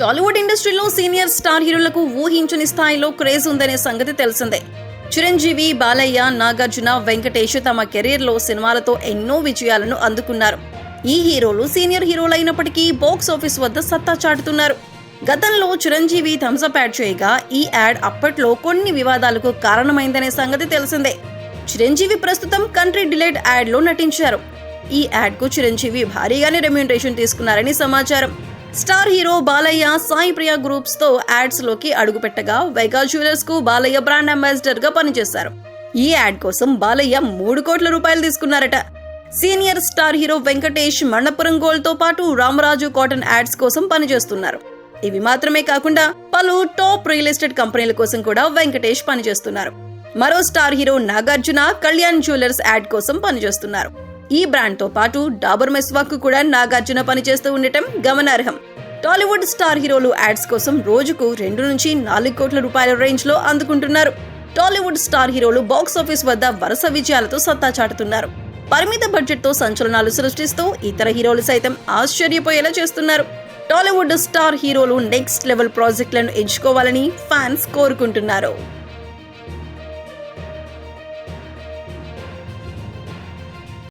టాలీవుడ్ ఇండస్ట్రీలో senior star హీరోలకు ఊహించని స్థాయిలో క్రేజ్ ఉందనే సంగతి తెలిసిందే. చిరంజీవి బాలయ్య నాగార్జున వెంకటేష్ తమ కెరీర్లో సినిమాలతో ఎన్నో విజయాలను అందుకున్నారు. ఈ హీరోలు సీనియర్ హీరోలు అయినప్పటికీ బాక్స్ ఆఫీస్ వద్ద సత్తా చాటుతున్నారు. గతంలో చిరంజీవి థమ్సప్ యాడ్ చేయగా ఈ యాడ్ అప్పట్లో కొన్ని వివాదాలకు కారణమైందనే సంగతి తెలిసిందే. చిరంజీవి ప్రస్తుతం కంట్రీ డిలేట్ యాడ్లో నటించారు. ఈ యాడ్కు చిరంజీవి భారీగానే రెమ్యూనరేషన్ తీసుకున్నారని సమాచారం. స్టార్ హీరో బాలయ్య సాయి ప్రియ గ్రూప్స్తో యాడ్స్లోకి అడుగుపెట్టగా వైగా జ్యువెలర్స్కు బాలయ్య బ్రాండ్ అంబాసిడర్గా పనిచేశారు. ఈ యాడ్ కోసం బాలయ్య మూడు కోట్ల రూపాయలు తీసుకున్నారట. Senior star hero Venkatesh Manappuram గోల్డ్తో పాటు రామరాజు కాటన్ యాడ్స్ కోసం పనిచేస్తున్నారు. ఇవి మాత్రమే కాకుండా పలు టాప్ రియల్ ఎస్టేట్ కంపెనీల కోసం కూడా వెంకటేష్ పనిచేస్తున్నారు. మరో star hero Nagarjuna Kalyan jewellers ad కోసం పనిచేస్తున్నారు. ఈ బ్రాండ్తో పాటు డాబర్ మెస్వాక్ కూడా నాగార్జున పనిచేస్తూ ఉండటం గమనార్హం. టాలీవుడ్ స్టార్ హీరోలు యాడ్స్ కోసం రోజుకు రెండు నుంచి నాలుగు కోట్ల రూపాయల రేంజ్లో అందుకుంటున్నారు. టాలీవుడ్ స్టార్ హీరోలు బాక్స్ ఆఫీస్ వద్ద వరుస విజయాలతో సత్తా చాటుతున్నారు. పరిమిత బడ్జెట్తో సంచలనాలు సృష్టిస్తూ ఇతర హీరోలు సైతం ఆశ్చర్యపోయేలా చేస్తున్నారు. టాలీవుడ్ స్టార్ హీరోలు నెక్స్ట్ లెవెల్ ప్రాజెక్టులను ఎంచుకోవాలని ఫ్యాన్స్ కోరుకుంటున్నారు.